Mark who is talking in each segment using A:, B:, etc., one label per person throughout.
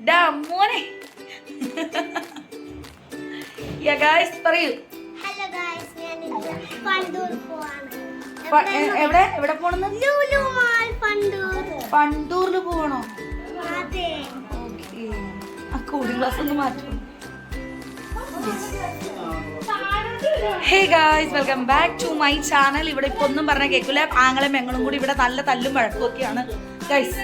A: ഡാ മോനെ യാ ഗായ്സ് പറയൂ
B: ഹലോ ഗായ്സ് ഞാൻ പണ്ടൂർ പോവാണ്
A: എവിടെ എവിടെ പോണെന്ന്
B: ലുലു മാൾ പണ്ടൂർ
A: പണ്ടൂരിൽ പോവണോ
B: അതെ.
A: ഓക്കേ. ആ കൂളിംഗ് ഗ്ലാസ് ഒന്ന് മാറ്റും. Hey guys welcome back to my channel ഇവിടെ ഇപ്പൊ ഒന്നും പറഞ്ഞാൽ കേൾക്കില്ല ആങ്ങളും മെങ്ങളും കൂടി ഇവിടെ നല്ല തല്ലും വഴക്കും ഒക്കെയാണ്. ഗൈസ്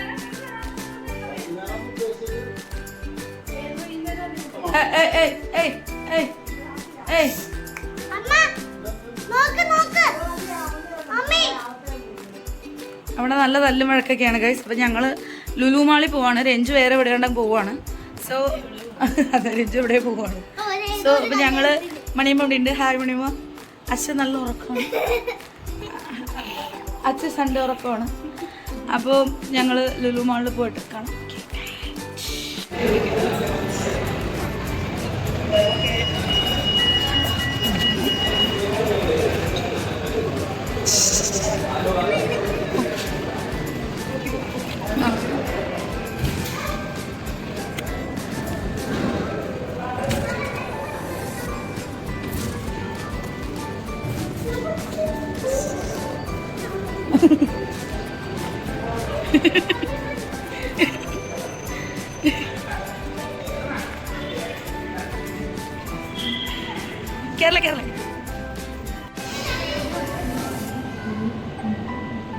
A: അവിടെ നല്ല തല്ലും വഴക്കൊക്കെയാണ് ഗൈസ് അപ്പം ഞങ്ങൾ ലുലുമാളി പോവാണ്. രഞ്ജു വേറെ എവിടെ ഉണ്ടെങ്കിൽ പോവാണ്. സോ അതെ രഞ്ജു ഇവിടെ പോവാണ്. സോ അപ്പം ഞങ്ങൾ മണിയമ്മ ഇവിടെ ഉണ്ട്. ഹായ് മണിയമ്മ. അച്ഛൻ നല്ല ഉറക്കമാണ്. അച്ഛൻ സൺഡേ ഉറക്കമാണ്. അപ്പോൾ ഞങ്ങൾ ലുലു മാളിൽ പോയിട്ട് കാണാം. Ha ha ha.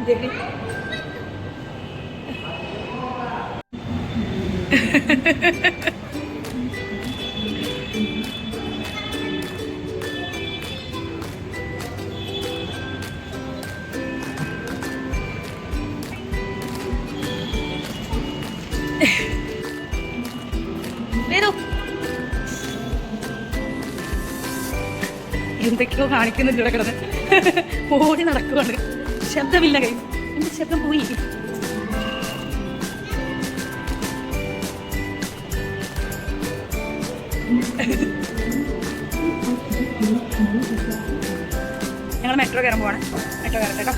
A: വരൂ. എന്തൊക്കെയോ കാണിക്കുന്നുണ്ട് ഇവിടെ കിടന്ന്. ഓടി നടക്കുവാണ്. ശബ്ദമില്ല കൈ എന്റെ ശബ്ദം പോയി. ഞങ്ങൾ മെട്രോ കയറാൻ പോവാണ്. മെട്രോ കയറട്ടെ കേട്ടോ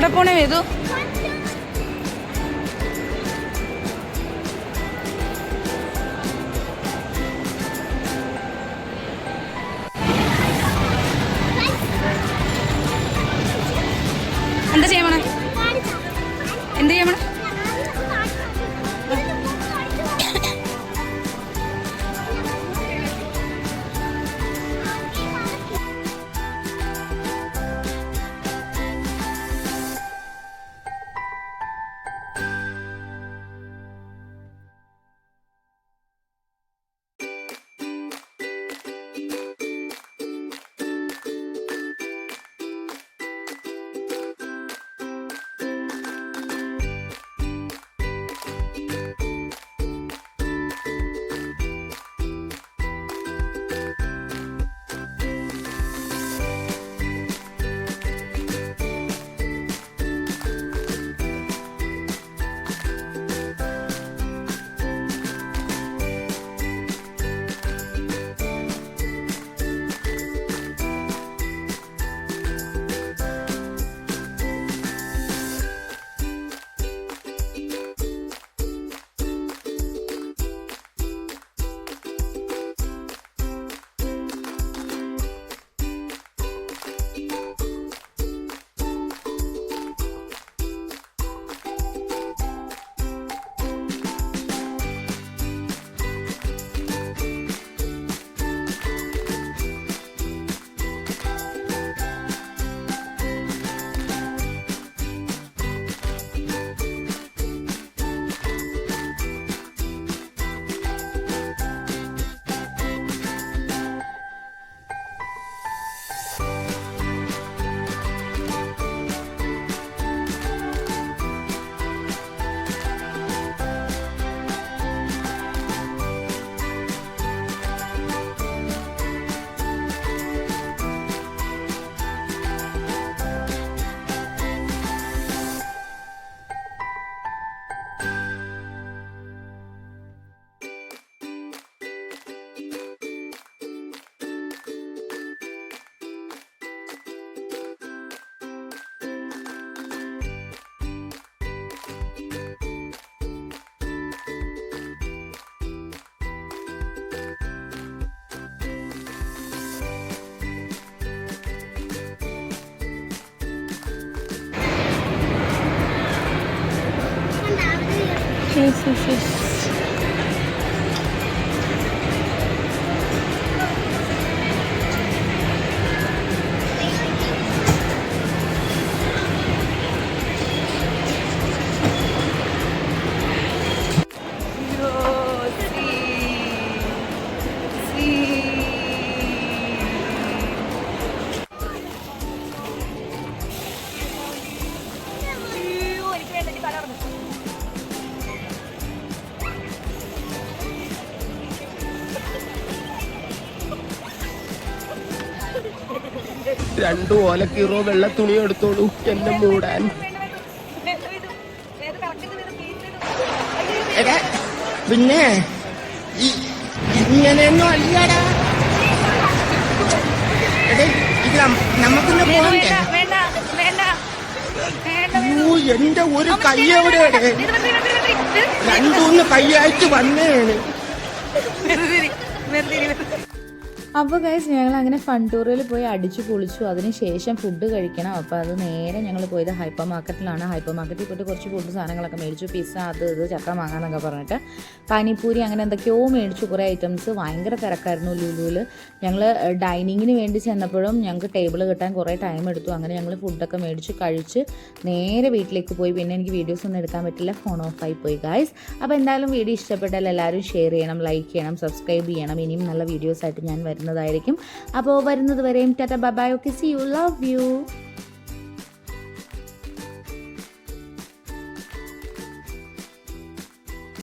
A: എവിടെ പോണേ വേദു 谢
C: 谢。谢谢
D: രണ്ടു ഓലക്കീറോ വെള്ള തുണി എടുത്തോളൂ. എന്നെ മൂടാൻ. പിന്നെ ഇങ്ങനെയൊന്നും അല്ലടാ. ഇത് നമുക്കിന്ന് പോകണ്ടേ എന്റെ ഒരു കൈ എവിടെ രണ്ടൂന്ന് കയ്യായിട്ട് വന്നേണ്.
C: അപ്പോൾ ഗൈസ് ഞങ്ങൾ അങ്ങനെ ഫൺ ടൂറിൽ പോയി അടിച്ചു പൊളിച്ചു. അതിന് ശേഷം ഫുഡ് കഴിക്കണം. അപ്പോൾ അത് നേരെ ഞങ്ങൾ പോയത് ഹൈപ്പർ മാർക്കറ്റിലാണ് ഹൈപ്പർ മാർക്കറ്റിൽ പോയിട്ട് കുറച്ച് ഫുഡ് സാധനങ്ങളൊക്കെ മേടിച്ചു. പിസ്സ അത് ഇത് ചക്ക മാങ്ങാന്നൊക്കെ പറഞ്ഞിട്ട്. പാനിപ്പൂരി അങ്ങനെ എന്തൊക്കെയോ മേടിച്ചു. കുറേ ഐറ്റംസ് ഭയങ്കര തിരക്കായിരുന്നു ലുലുവിൽ ഞങ്ങൾ ഡൈനിങ്ങിന് വേണ്ടി ചെന്നപ്പോഴും ഞങ്ങൾക്ക് ടേബിൾ കിട്ടാൻ കുറേ ടൈം എടുത്തു. അങ്ങനെ ഞങ്ങൾ ഫുഡൊക്കെ മേടിച്ച് കഴിച്ച് നേരെ വീട്ടിലേക്ക് പോയി. പിന്നെ എനിക്ക് വീഡിയോസ് ഒന്നും എടുക്കാൻ പറ്റില്ല. ഫോൺ ഓഫായി പോയി ഗൈസ് അപ്പോൾ എന്തായാലും വീഡിയോ ഇഷ്ടപ്പെട്ടാൽ എല്ലാവരും ഷെയർ ചെയ്യണം ലൈക്ക് ചെയ്യണം സബ്സ്ക്രൈബ് ചെയ്യണം. ഇനിയും നല്ല വീഡിയോസ് ആയിട്ട് ഞാൻ വരുന്നതായിരിക്കും. അപ്പോൾ വരുന്നത് വരെയും tata bye okay see you love you.